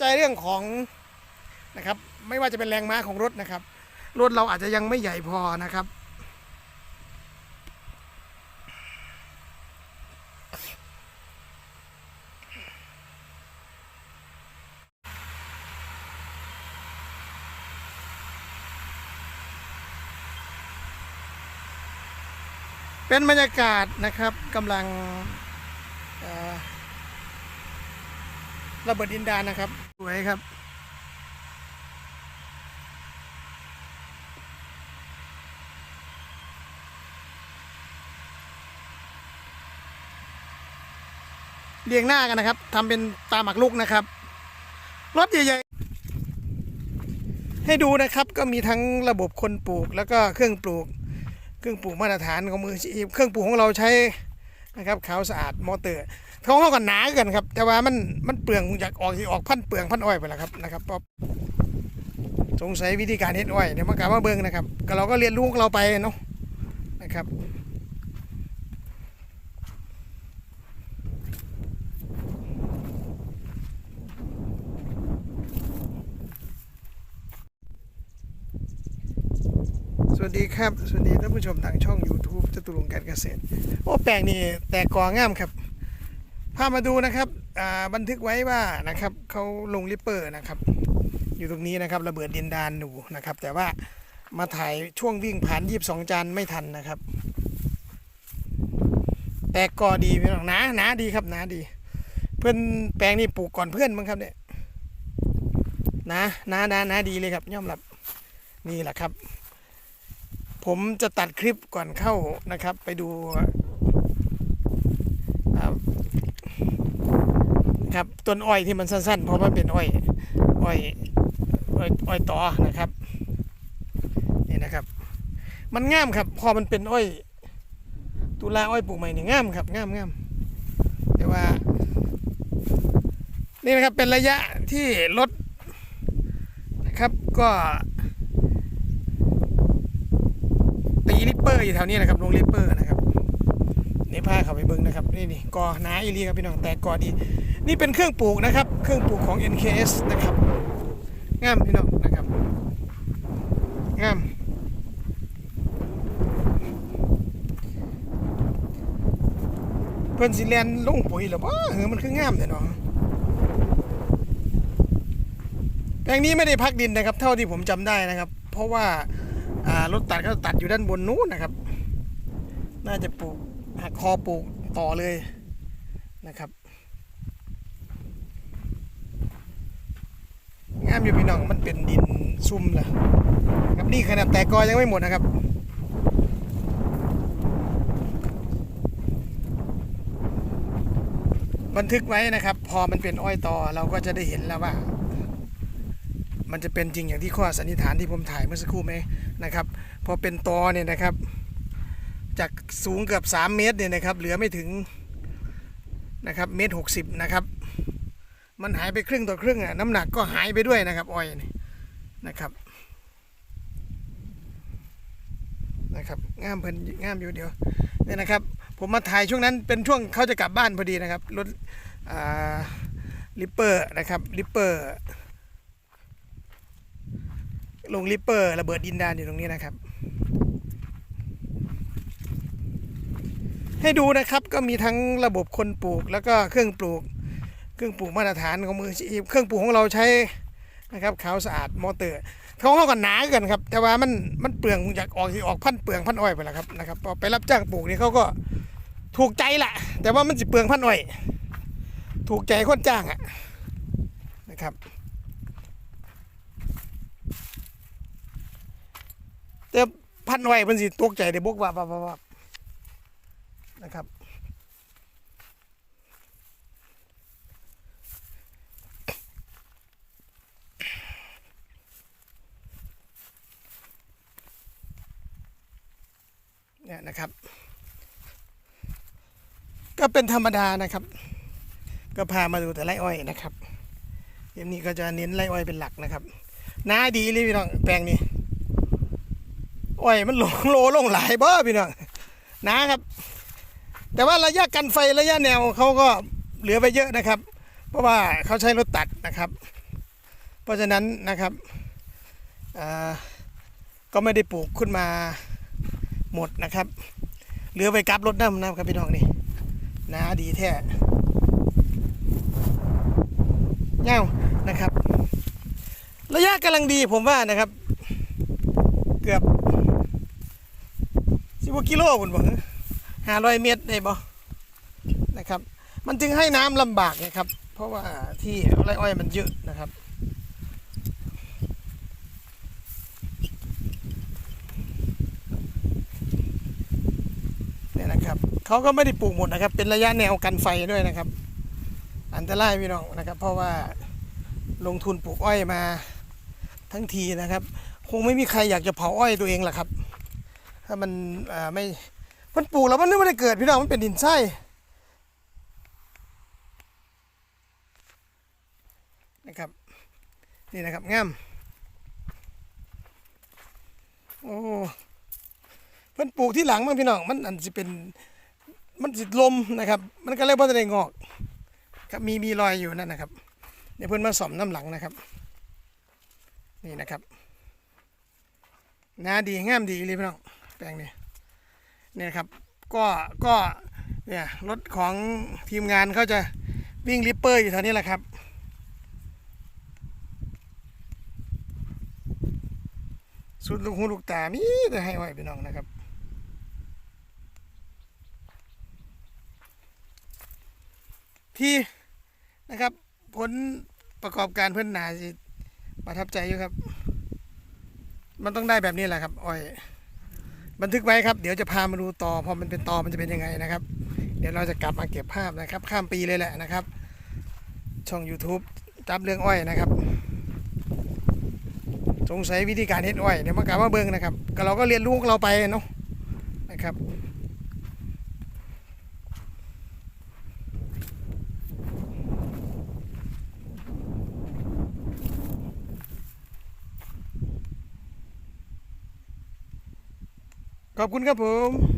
ใจเรื่องของนะครับไม่ว่าจะเป็นแรงม้าของรถนะครับ รถเราอาจจะยังไม่ใหญ่พอนะครับ เป็นบรรยากาศนะครับกำลังระเบิดดินดานนะครับ สวยครับ เรียงหน้ากันนะครับทำเป็นตาหมักลุกนะครับ รถใหญ่ๆ ให้ดูนะครับก็มีทั้งระบบคนปลูกแล้วก็เครื่องปลูก เครื่องปลูกมาตรฐานของมืออาชีพเครื่องปลูกของเราใช้นะครับขาวสะอาดมอเตอร์ เขาเข้ากันหนากันครับ แต่ว่ามันมันเปลืองอยากออกที่ออกพันเปลืองพันอ้อยไปแล้วครับนะครับเพราะสงสัยวิธีการเฮ็ดอ้อยเนี่ยมากลับมาเบิ่งนะครับ ก็เราก็เรียนรู้ของเราไปเนาะนะครับสวัสดีครับ สวัสดีท่านผู้ชมทางช่อง YouTube จตุรงค์การเกษตร โอ้แปลงนี่แตกกองามครับ พามาดูนะครับบันทึกไว้ว่านะครับเขาลงริปเปอร์นะครับ อยู่ตรงนี้นะครับระเบิดดินดานอยู่นะครับ แต่ว่ามาถ่ายช่วงวิ่งผ่านยีบสองจานไม่ทันนะครับ แตกกอดีพี่น้องนาหนาดีครับนาดี เพื่อนแปลงนี่ปลูกก่อนเพื่อนมั้งครับเนี่ยนาหนานานาดีเลยครับย่อมรับนี่แหละครับ ผมจะตัดคลิปก่อนเข้านะครับ ไปดูอ่า ครับต้นอ้อยที่มันสั้นๆ เพราะมันเป็นอ้อยอ้อยอ้อยอ้อยต่อนะครับนี่นะครับ มันงามครับ พอมันเป็นอ้อย ตุลาอ้อยปลูกใหม่นี่งามครับงามงามแต่ว่า นี่นะครับเป็นระยะที่รถนะครับก็ตีริปเปอร์อยู่แถวนี้นะครับลงริปเปอร์นะครับ นี่ผ้าเขาไปเบิ้งนะครับนี่นี่กอหนาอีหลีครับพี่น้องแต่กอดี นี่เป็นเครื่องปลูกนะครับ เครื่องปลูกของ NKS นะครับงามพี่น้องนะครับงามเพิ่นสิแลนลงปุ๋ยหรือว่าเออมันคืองามแต่เนาะแปลงนี้ไม่ได้พักดินนะครับ เท่าที่ผมจำได้นะครับ เพราะว่าอ่ารถตัดก็ตัดอยู่ด้านบนนู้นนะครับ น่าจะปลูก หักคอปลูกต่อเลยนะครับงามอยู่พี่น้องมันเป็นดินซุ่มแหละครับนี่ขนาดแต่กอยังไม่หมดนะครับบันทึกไว้นะครับ พอมันเป็นอ้อยต่อเราก็จะได้เห็นแล้วว่า มันจะเป็นจริงอย่างที่ข้อสันนิษฐานที่ผมถ่ายเมื่อสักครู่ไหมนะครับ พอเป็นตอเนี่ยนะครับ จากสูงเกือบ 3 เมตรเนี่ยนะครับ เหลือไม่ถึงนะครับเมตรหกสิบนะครับ มันหายไปครึ่งต่อครึ่งอะน้ำหนักก็หายไปด้วยนะครับอ้อยนี่นะครับนะครับง่ามเพิ่นงามอยู่เดียวเนี่ยนะครับ ผมมาถ่ายช่วงนั้นเป็นช่วงเขาจะกลับบ้านพอดีนะครับรถอ่าลิปเปอร์นะครับลิปเปอร์ลงริปเปอร์ระเบิดดินดานอยู่ตรงนี้นะครับ ให้ดูนะครับก็มีทั้งระบบคนปลูกแล้วก็เครื่องปลูก เครื่องปลูกมาตรฐานของมืออาชีพเครื่องปลูกของเราใช้นะครับขาวสะอาดมอเตอร์เขาเข้ากันหนาเกันครับ แต่ว่ามันมันเปลืองอยากออกที่ออกพันเปลืองพันอ้อยไปแล้วครับนะครับพอไปรับจ้างปลูกนี่เขาก็ถูกใจแหละแต่ว่ามันจะเปลืองพันอ้อย ถูกใจคนจ้างอะนะครับ แต่พันไว้เพิ่นสิตกใจได้บกว่าว่าว่า นะครับ เนี่ยนะครับ ก็เป็นธรรมดานะครับ ก็พามาดูแต่ไรอ้อยนะครับเดี๋ยวนี้ก็จะเน้นไรอ้อยเป็นหลักนะครับน้าดีเลยพี่น้องแปลงนี้อ้อยมันหลงโลลงหลายบ่พี่น้องนะครับ แต่ว่าระยะกันไฟระยะแนวเขาก็เหลือไปเยอะนะครับ เพราะว่าเขาใช้รถตัดนะครับ เพราะฉะนั้นนะครับก็ไม่ได้ปลูกขึ้นมาหมดนะครับ เหลือไว้กับรถน้ำนะครับพี่น้องนี่นาดีแท้เงานะครับ ระยะกำลังดีผมว่านะครับ เกือบสิบกว่ากิโลคุณบอก ห้าร้อยเมตรได้บ่นะครับ มันจึงให้น้ำลำบากนะครับ เพราะว่าที่ไรอ้อยมันเยอะนะครับ เนี่ยนะครับเขาก็ไม่ได้ปลูกหมดนะครับ เป็นระยะแนวกันไฟด้วยนะครับ อันตรายพี่น้องนะครับ เพราะว่าลงทุนปลูกอ้อยมาทั้งทีนะครับ คงไม่มีใครอยากจะเผาอ้อยตัวเองหรอกครับ ถ้ามันไม่ มันปลูกแล้วมันไม่ได้เกิดพี่น้องมันเป็นดินไส้นะครับ นี่นะครับงามโอ้เพิ่นปลูกที่หลังมั้งพี่น้องมันอันสิเป็นมันสิลมนะครับ มันก็เลยบ่ได้งอก ครับมีมีรอยอยู่นั่นนะครับเดี๋ยวเพิ่อนมาสอมน้ำหลังนะครับ นี่นะครับนาดีงามดีเลยพี่น้องแปลงนี้ เนี่ยครับก็ก็เนี่ยรถของทีมงานเขาจะวิ่งริปเปอร์อยู่แถวนี้แหละครับสุดลูกหูลูกตามีแต่ให้ไว้พี่น้องนะครับที่นะครับผลประกอบการเพื่อนหนาสิประทับใจอยู่ครับ มันต้องได้แบบนี้แหละครับอ้อย บันทึกไว้ครับเดี๋ยวจะพามาดูต่อพอมันเป็นตอมันจะเป็นยังไงนะครับ เดี๋ยวเราจะกลับมาเก็บภาพนะครับ ข้ามปีเลยแหละนะครับ ช่อง YouTube จับเรื่องอ้อยนะครับ สงสัยวิธีการเฮ็ดอ้อยเดี๋ยวมากลับมาเบิ้งนะครับก็เราก็เรียนรู้ของเราไปเนาะนะครับ ขอบคุณครับผม